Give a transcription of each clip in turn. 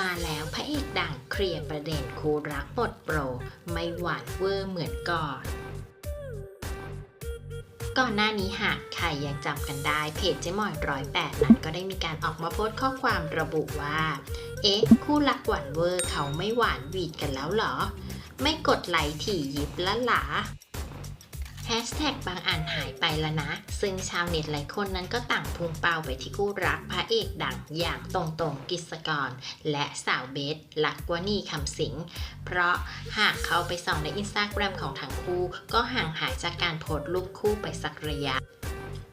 มาแล้วพระเอกดังเคลียร์ประเด็นคู่รักหมดโปร ไม่หวานเวอร์เหมือนก่อน ก่อนหน้านี้หากใครยังจำกันได้เพจเจ๊มอยร้อยแปดนั้นก็ได้มีการออกมาโพสต์ข้อความระบุว่า เอ๊ะ คู่รักหวานเวอร์เขาไม่หวานหวีดกันแล้วเหรอ ไม่กดไลค์ถี่ยิบละหลา แฮชแท็กบางอันหายไปแล้วนะ ซึ่งชาวเน็ตหลายคนนั้นก็ต่างพุ่งเป้าไปที่คู่รักพระเอกดังอย่างตรงตรงกิศกร และสาวเบสลักวนีคำสิง เพราะหากเขาไปส่องในอินสตาแกรมของทั้งคู่ ก็ห่างหายจากการโพสต์รูปคู่ไปสักระยะ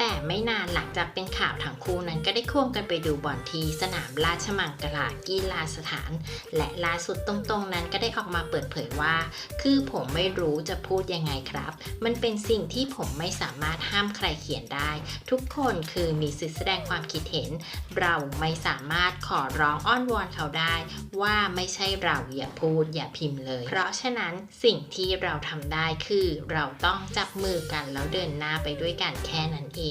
แต่ไม่นานหลังจากเป็นข่าวทั้งคู่นั้นก็ได้ควงกันไปดูบอลที่สนามราชมังคลากีฬาสถาน และล่าสุดตรงๆนั้นก็ได้ออกมาเปิดเผยว่า คือผมไม่รู้จะพูดยังไงครับ มันเป็นสิ่งที่ผมไม่สามารถห้ามใครเขียนได้ ทุกคนคือมีสิทธิแสดงความคิดเห็น เราไม่สามารถขอร้องอ้อนวอนเขาได้ ว่าไม่ใช่เราอย่าพูดอย่าพิมพ์เลย เพราะฉะนั้นสิ่งที่เราทำได้คือเราต้องจับมือกันแล้วเดินหน้าไปด้วยกันแค่นั้นเอง